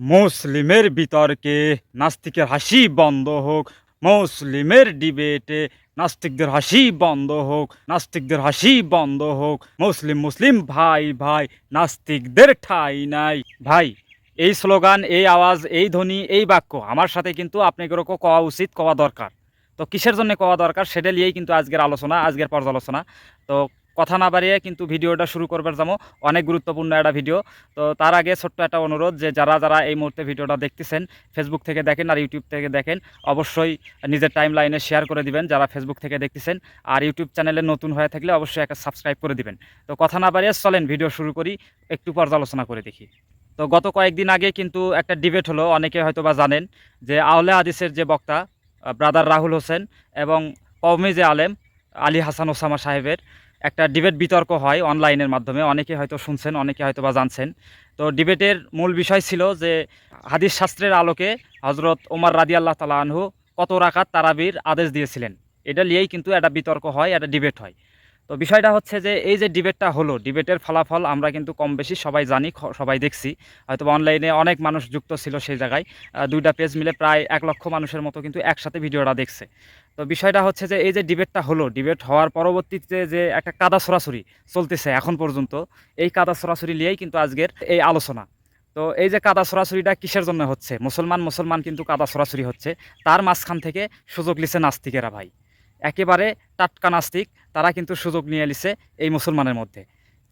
মুসলিমের বিতর্কে নাস্তিকের হাসি বন্ধ হোক, মুসলিমের ডিবেটে নাস্তিকদের হাসি বন্ধ হোক, নাস্তিকদের হাসি বন্ধ হোক, মুসলিম মুসলিম ভাই ভাই, নাস্তিকদের ঠাই নাই। ভাই, এই স্লোগান, এই আওয়াজ, এই ধ্বনি, এই বাক্য আমার সাথে কিন্তু আপনাদেরও কওয়া উচিত, কওয়া দরকার। তো কিসের জন্য কওয়া দরকার, সেটা নিয়েই কিন্তু আজকের আলোচনা, আজকের পর্যালোচনা। তো কথা না বাড়িয়ে কিন্তু ভিডিওটা শুরু করবার যাব। অনেক গুরুত্বপূর্ণ একটা ভিডিও। তো তার আগে ছোট্ট একটা অনুরোধ যে যারা যারা এই মুহূর্তে ভিডিওটা দেখতেছেন ফেসবুক থেকে দেখেন আর ইউটিউব থেকে দেখেন, অবশ্যই নিজের টাইম লাইনে শেয়ার করে দিবেন যারা ফেসবুক থেকে দেখতেছেন। আর ইউটিউব চ্যানেলে নতুন হয়ে থাকলে অবশ্যই একটা সাবস্ক্রাইব করে দিবেন। তো কথা না বাড়িয়ে চলেন ভিডিও শুরু করি, একটু পর্যালোচনা করে দেখি। তো গত কয়েকদিন আগে কিন্তু একটা ডিবেট হলো, অনেকে হয়তো বা জানেন যে আওলে আদিসের যে বক্তা ব্রাদার রাহুল হোসেন এবং কওমি যে আলেম, আলী হাসান ওসামা সাহেবের একটা ডিবেট বিতর্ক হয় অনলাইনের মাধ্যমে। অনেকে হয়তো শুনছেন, অনেকে হয়তো বা জানছেন। তো ডিবেটের মূল বিষয় ছিল যে, হাদিস শাস্ত্রের আলোকে হজরত ওমর রাদি আল্লাহ তালা কত রাখাত তারাবির আদেশ দিয়েছিলেন। এটা নিয়েই কিন্তু একটা বিতর্ক হয়, একটা ডিবেট হয়। তো বিষয়টা হচ্ছে যে এই যে ডিবেটটা হলো, ডিবেটের ফলাফল আমরা কিন্তু কম বেশি সবাই জানি সবাই দেখছি। হয়তো অনলাইনে অনেক মানুষ যুক্ত ছিল সেই জায়গায়। দুইটা পেজ মিলে প্রায় এক লক্ষ মানুষের মতো কিন্তু একসাথে ভিডিওটা দেখছে। তো বিষয়টা হচ্ছে যে এই যে ডিবেটটা হলো, ডিবেট হওয়ার পরবর্তীতে যে একটা কাদা সরাসরি চলতেছে এখন পর্যন্ত, এই কাদা সরাসরি নিয়েই কিন্তু আজকের এই আলোচনা। তো এই যে কাদা সরাসরিটা কিসের জন্য হচ্ছে? মুসলমান মুসলমান কিন্তু কাদা সরাসরি হচ্ছে। তার মাঝখান থেকে সুযোগ লিছে নাস্তিকেরা ভাই। একেবারে টাটকা নাস্তিক, তারা কিন্তু সুযোগ নিয়ে লিছে এই মুসলমানের মধ্যে।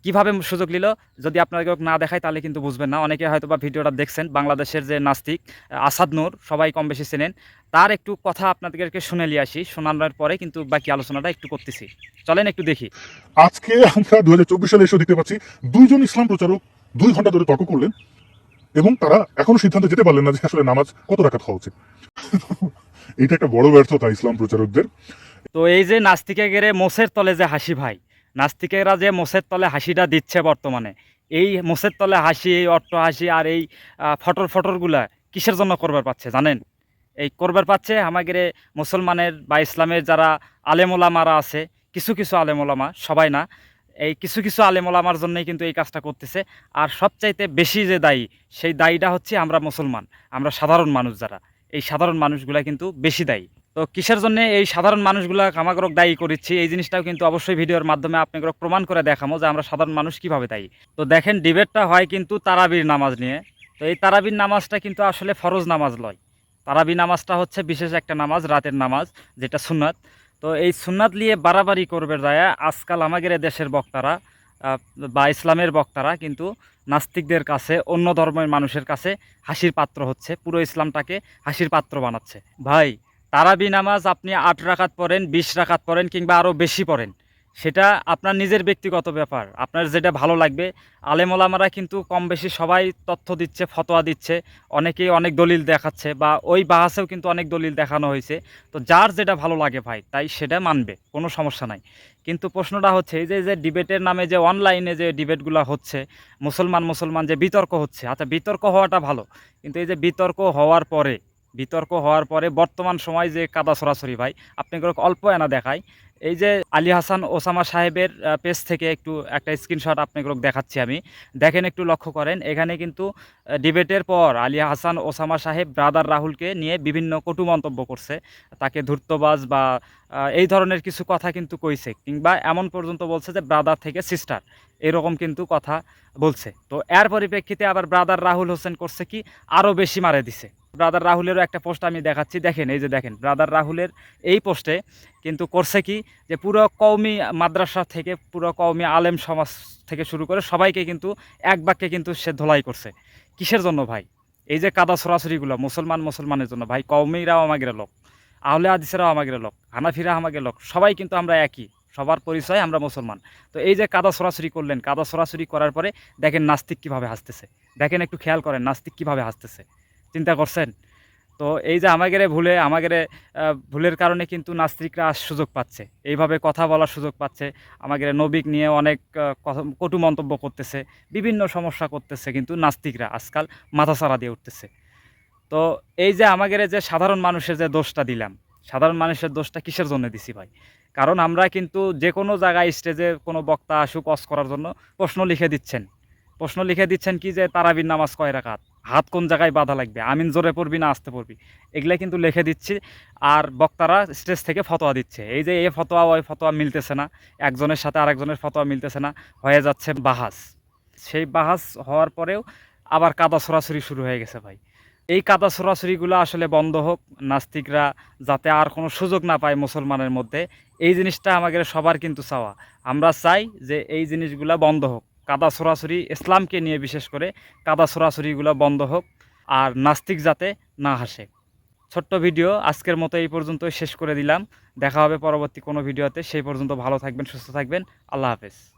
কীভাবে সুযোগ নিল? যদি আপনাকে না দেখায়, তাহলে কিন্তু বুঝবেন না। অনেকে হয়তো বা ভিডিওটা দেখছেন, বাংলাদেশের যে নাস্তিক আসাদ নূর, সবাই কম বেশি চেনেন। তার একটু কথা আপনাদেরকে শুনে নিয়ে আসি, শোনানোর পরে কিন্তু বাকি আলোচনাটা একটু করতেছি। চলেন একটু দেখি। আজকে আমরা দু হাজার চব্বিশ সালে এসে দেখতে পাচ্ছি, দুইজন ইসলাম প্রচারক দুই ঘণ্টা ধরে তর্ক করলেন এবং তারা এখনও সিদ্ধান্তে যেতে পারলেন না যে আসলে নামাজ কত রাখাত হওয়া উচিত। এটা একটা বড় ব্যর্থতা ইসলাম প্রচারকদের। তো এই যে নাস্তিকে গেড়ে মোষের তলে যে হাসি ভাই, নাস্তিকেরা যে মোষের তলে হাসিটা দিচ্ছে বর্তমানে, এই মোষের তলে হাসি এই অট্ট হাসি আর এই ফটর ফটরগুলা কিসের জন্য করবার পাচ্ছে জানেন? এই করবার পাচ্ছে আমাদের মুসলমানের বা ইসলামের যারা আলেমোলামারা আছে, কিছু কিছু আলেমোলামা, সবাই না, এই কিছু কিছু আলেমোলামার জন্যই কিন্তু এই কাজটা করতেছে। আর সবচাইতে বেশি যে দায়ী, সেই দায়ীটা হচ্ছে আমরা মুসলমান, আমরা সাধারণ মানুষ যারা, এই সাধারণ মানুষগুলা কিন্তু বেশি দায়ী। তো কিসের জন্য এই সাধারণ মানুষগুলা আমাকে দায়ী করেছি এই জিনিসটাও কিন্তু অবশ্যই ভিডিওর মাধ্যমে আপনাকে প্রমাণ করে দেখাবো যে আমরা সাধারণ মানুষ কীভাবে দায়ী। তো দেখেন, ডিবেটটা হয় কিন্তু তারাবির নামাজ নিয়ে। তো এই তারাবির নামাজটা কিন্তু আসলে ফরজ নামাজ লয়। তারাবি নামাজটা হচ্ছে বিশেষ একটা নামাজ, রাতের নামাজ, যেটা সুন্নাত। তো এই সুন্নাত নিয়ে বাড়াবাড়ি করবে যায় আজকাল আমাদের দেশের বক্তারা বা ইসলামের বক্তারা কিন্তু নাস্তিকদের কাছে, অন্য ধর্মের মানুষের কাছে হাসির পাত্র হচ্ছে, পুরো ইসলামটাকে হাসির পাত্র বানাচ্ছে। ভাই তারাবি নামাজ আপনি আট রাকাত পড়েন, বিশ রাকাত পড়েন কিংবা আরও বেশি পড়েন, সেটা আপনার নিজের ব্যক্তিগত ব্যাপার। আপনার যেটা ভালো লাগবে, আলেমোলামারা কিন্তু কম বেশি সবাই তথ্য দিচ্ছে, ফতোয়া দিচ্ছে, অনেকেই অনেক দলিল দেখাচ্ছে বা ওই বাহাসেও কিন্তু অনেক দলিল দেখানো হয়েছে। তো যার যেটা ভালো লাগে ভাই, তাই সেটা মানবে, কোনো সমস্যা নাই। কিন্তু প্রশ্নটা হচ্ছে, এই যে যে ডিবেটের নামে যে অনলাইনে যে ডিবেটগুলো হচ্ছে, মুসলমান মুসলমান যে বিতর্ক হচ্ছে আচ্ছা বিতর্ক হওয়াটা ভালো, কিন্তু এই যে বিতর্ক হওয়ার পরে বিতর্ক হওয়ার পরে বর্তমান সময় যে কাদা সরাসরি ভাই, আপনাকে অল্প এনা দেখায় এই যে আলী হাসান ওসামা সাহেবের পেজ থেকে একটু একটা স্ক্রিনশট আপনাকে দেখাচ্ছি আমি। দেখেন একটু লক্ষ্য করেন, এখানে কিন্তু ডিবেটের পর আলী হাসান ওসামা সাহেব ব্রাদার রাহুলকে নিয়ে বিভিন্ন কটু মন্তব্য করছে। তাকে ধূর্তবাজ বা এই ধরনের কিছু কথা কিন্তু কইছে, কিংবা এমন পর্যন্ত বলছে যে ব্রাদার থেকে সিস্টার এরকম কিন্তু কথা বলছে। তো এর পরিপ্রেক্ষিতে আবার ব্রাদার রাহুল হোসেন করছে কি? আরও বেশি মারে দিছে। ব্রাদার রাহুলেরও একটা পোস্ট আমি দেখাচ্ছি। দেখেন, এই যে দেখেন ব্রাদার রাহুলের এই পোস্টে কিন্তু করছে কি? যে পুরো কওমি মাদ্রাসা থেকে, পুরো কওমি আলেম সমাজ থেকে শুরু করে সবাইকে কিন্তু এক বাক্যে কিন্তু সে ধোলাই করছে। কিসের জন্য ভাই? এই যে কাদা সরাসরিগুলো, মুসলমান মুসলমানের জন্য ভাই, কওমিরাও আমাদের লোক, আহলে আদিসেরাও আমাদের লোক হানাফিরা আমাদের লোক, সবাই কিন্তু আমরা একই, সবার পরিচয় আমরা মুসলমান। তো এই যে কাদা সরাসরি করলেন, কাদা সরাসরি করার পরে দেখেন নাস্তিক কীভাবে হাসতেছে। দেখেন একটু খেয়াল করেন, নাস্তিক কীভাবে হাসতেছে। চিন্তা করছেন? তো এই যে আমাদের ভুলে আমাদের ভুলের কারণে কিন্তু নাস্তিকরা সুযোগ পাচ্ছে। এইভাবে কথা বলার সুযোগ পাচ্ছে। আমাদের নবিক নিয়ে অনেক কটু মন্তব্য করতেছে, বিভিন্ন সমস্যা করতেছে কিন্তু নাস্তিকরা আজকাল মাথাচাড়া দিয়ে উঠতেছে। তো এই যে আমাদের যে সাধারণ মানুষের যে দোষটা দিলাম, সাধারণ মানুষের দোষটা কিসের জন্য দিছি ভাই? কারণ আমরা কিন্তু যে কোনো জায়গায় স্টেজে কোনো বক্তা আসুক, অস করার জন্য প্রশ্ন লিখে দিচ্ছেন। প্রশ্ন লিখে দিচ্ছেন কি যে তারাবির নামাজ কয় রাকাত? হাত কোন জায়গায় বাধা লাগবে? আমিন জোরে পড়বি না আসতে পড়বি? এগুলা কিন্তু লিখে দিচ্ছি। আর বক্তারা স্টেজ থেকে ফতোয়া দিচ্ছে। এই যে এ ফতোয়া, ওই ফতোয়া মিলতেছে না। একজনের সাথে আরেকজনের ফতোয়া মিলতেছে না। হয়ে যাচ্ছে বাহাস। সেই বাহাস হওয়ার পরেও আবার কাদা ছড়াছড়ি শুরু হয়ে গেছে ভাই। এই কাদা ছড়াছড়িগুলো আসলে বন্ধ হোক, নাস্তিকরা যাতে আর কোনো সুযোগ না পায় মুসলমানের মধ্যে, এই জিনিসটা আমাদের সবার কিন্তু চাওয়া। আমরা চাই যে এই জিনিসগুলো বন্ধ হোক। কাদা সরাসরি ইসলামকে নিয়ে বিশেষ করে কাদা সরাসরিগুলো বন্ধ হোক আর নাস্তিক যাতে না হাসে। ছোট্ট ভিডিও আজকের মতো এই পর্যন্ত শেষ করে দিলাম। দেখা হবে পরবর্তী কোনো ভিডিওতে। সেই পর্যন্ত ভালো থাকবেন, সুস্থ থাকবেন। আল্লাহ হাফেজ।